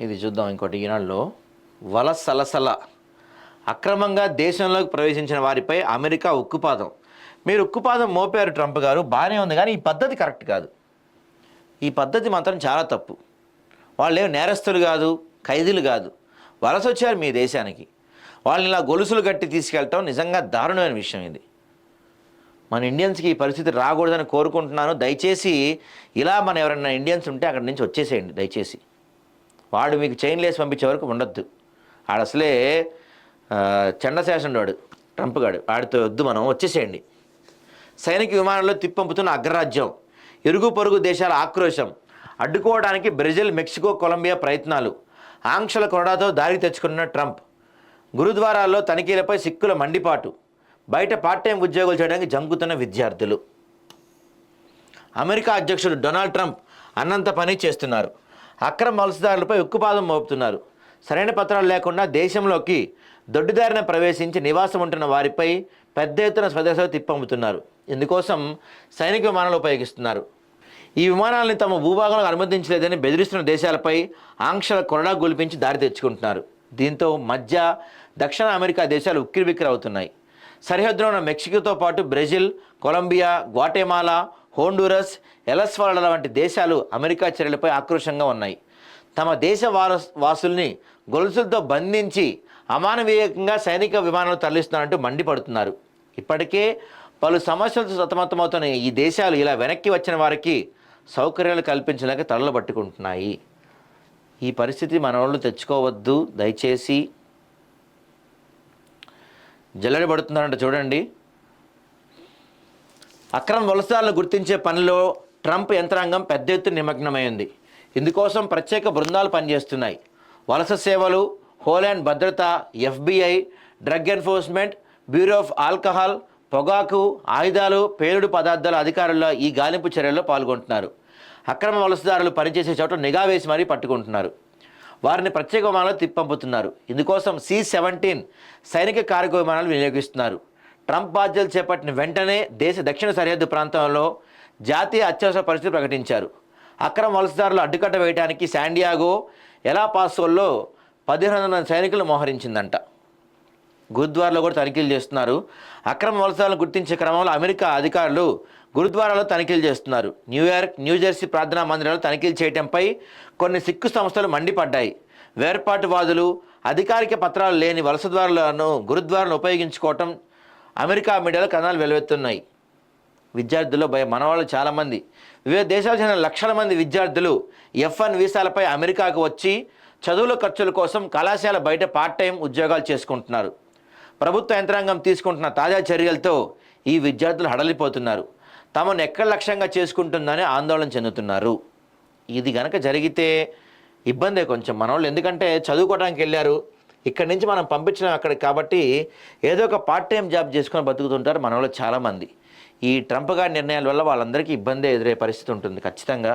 ఇది చూద్దాం ఇంకోటి ఈనాడులో. వలసలసల అక్రమంగా దేశంలోకి ప్రవేశించిన వారిపై అమెరికా ఉక్కుపాదం. మీరు ఉక్కుపాదం మోపారు ట్రంప్ గారు బాగానే ఉంది కానీ ఈ పద్ధతి కరెక్ట్ కాదు. ఈ పద్ధతి మాత్రం చాలా తప్పు. వాళ్ళు ఏం నేరస్తులు కాదు ఖైదీలు కాదు. వలస వచ్చారు మీ దేశానికి. వాళ్ళని ఇలా గొలుసులు కట్టి తీసుకెళ్ళటం నిజంగా దారుణమైన విషయం ఇది. మన ఇండియన్స్కి ఈ పరిస్థితి రాకూడదని కోరుకుంటున్నాను. దయచేసి ఇలా మన ఎవరైనా ఇండియన్స్ ఉంటే అక్కడి నుంచి వచ్చేసేయండి దయచేసి. వాడు మీకు చైన్ లేసి పంపించే వరకు ఉండొద్దు. ఆడు అసలే ఆ, వాడు ట్రంప్ గాడు వాడితో వద్దు మనం వచ్చేసేయండి. సైనిక విమానంలో తిప్పంపుతున్న అగ్రరాజ్యం ఇరుగు పొరుగు దేశాల ఆక్రోశం అడ్డుకోవడానికి బ్రెజిల్ మెక్సికో కొలంబియా ప్రయత్నాలు ఆంక్షల కొరడాతో దారి తెచ్చుకున్న ట్రంప్. గురుద్వారాల్లో తనిఖీలపై సిక్కుల మండిపాటు బయట పార్ట్ టైం ఉద్యోగాలు చేయడానికి జంకుతున్న విద్యార్థులు. అమెరికా అధ్యక్షుడు డొనాల్డ్ ట్రంప్ అన్నంత పని చేస్తున్నారు. అక్రమ వలసదారులపై ఉక్కుపాదం మోపుతున్నారు. సరైన పత్రాలు లేకుండా దేశంలోకి దొడ్డిదారిన ప్రవేశించి నివాసం ఉంటున్న వారిపై పెద్ద ఎత్తున స్వదేశాలు తిప్పమ్ముతున్నారు ఇందుకోసం సైనిక విమానాలు ఉపయోగిస్తున్నారు. ఈ విమానాలని తమ భూభాగంలో అనుమతించలేదని బెదిరిస్తున్న దేశాలపై ఆంక్షల కొరడా గొలిపించి దారి తెచ్చుకుంటున్నారు. దీంతో మధ్య దక్షిణ అమెరికా దేశాలు ఉక్కిరిబిక్కిరి అవుతున్నాయి. సరిహద్దులో ఉన్న మెక్సికోతో పాటు బ్రెజిల్ కొలంబియా గ్వాటెమాలా హోండూరస్ ఎలస్వాల వంటి దేశాలు అమెరికా చర్యలపై ఆక్రోషంగా ఉన్నాయి. తమ దేశ వారస్ వాసుల్ని గొలుసులతో బంధించి అమానవీయంగా సైనిక విమానాలు తరలిస్తున్నారంటూ మండిపడుతున్నారు. ఇప్పటికే పలు సమస్యలతో సతమతమవుతున్న ఈ దేశాలు ఇలా వెనక్కి వచ్చిన వారికి సౌకర్యాలు కల్పించలేక తలలు పట్టుకుంటున్నాయి. ఈ పరిస్థితి మన వాళ్ళు తెచ్చుకోవద్దు. దయచేసి జల్లడి పడుతున్నారంట చూడండి. అక్రమ వలసదారులను గుర్తించే పనిలో ట్రంప్ యంత్రాంగం పెద్ద ఎత్తున నిమగ్నమైంది. ఇందుకోసం ప్రత్యేక బృందాలు పనిచేస్తున్నాయి. వలస సేవలు హోలాండ్ భద్రత FBI drug enforcement bureau of alcohol పొగాకు ఆయుధాలు పేలుడు పదార్థాల అధికారుల ఈ గాలింపు చర్యల్లో పాల్గొంటున్నారు. అక్రమ వలసదారులు పనిచేసే చోట నిఘా వేసి మరీ పట్టుకుంటున్నారు. వారిని ప్రత్యేక విమానాలు తిప్పంపుతున్నారు. ఇందుకోసం సి సెవెంటీన్ సైనిక కార్గో విమానాలు వినియోగిస్తున్నారు. ట్రంప్ బాధ్యతలు చేపట్టిన వెంటనే దేశ దక్షిణ సరిహద్దు ప్రాంతంలో జాతీయ అత్యవసర పరిస్థితి ప్రకటించారు. అక్రమ వలసదారులు అడ్డుకట్ట వేయడానికి శాండియాగో ఎలా పాసోల్లో పదిహేను వందల సైనికులు మోహరించిందంట. గురుద్వారాలో కూడా తనిఖీలు చేస్తున్నారు. అక్రమ వలసలను గుర్తించే క్రమంలో అమెరికా అధికారులు గురుద్వారాలో తనిఖీలు చేస్తున్నారు. న్యూయార్క్ న్యూజెర్సీ ప్రార్థనా మందిరాలు తనిఖీలు చేయడంపై కొన్ని సిక్కు సంస్థలు మండిపడ్డాయి. వేర్పాటువాదులు అధికారిక పత్రాలు లేని వలసద్వారాలను గురుద్వారాలను ఉపయోగించుకోవటం అమెరికా మీడియాలో కథనాలు వెలువెత్తున్నాయి. విద్యార్థుల్లో భయం. మనవాళ్ళు చాలామంది. వివిధ దేశాలు చెందిన లక్షల మంది విద్యార్థులు ఎఫ్ వన్ వీసాలపై అమెరికాకు వచ్చి చదువుల ఖర్చుల కోసం కళాశాల బయట పార్ట్ టైం ఉద్యోగాలు చేసుకుంటున్నారు. ప్రభుత్వ యంత్రాంగం తీసుకుంటున్న తాజా చర్యలతో ఈ విద్యార్థులు హడలిపోతున్నారు. తమను ఎక్కడ లక్ష్యంగా చేసుకుంటుందని ఆందోళన చెందుతున్నారు. ఇది గనక జరిగితే ఇబ్బందే కొంచెం. మనవాళ్ళు ఎందుకంటే చదువుకోవడానికి వెళ్ళారు. ఇక్కడి నుంచి మనం పంపించడం అక్కడికి కాబట్టి ఏదో ఒక పార్ట్ టైం జాబ్ చేసుకొని బతుకుతుంటారు మన వాళ్ళు చాలామంది. ఈ ట్రంప్ గారి నిర్ణయాల వల్ల వాళ్ళందరికీ ఇబ్బంది ఎదురయ్యే పరిస్థితి ఉంటుంది ఖచ్చితంగా.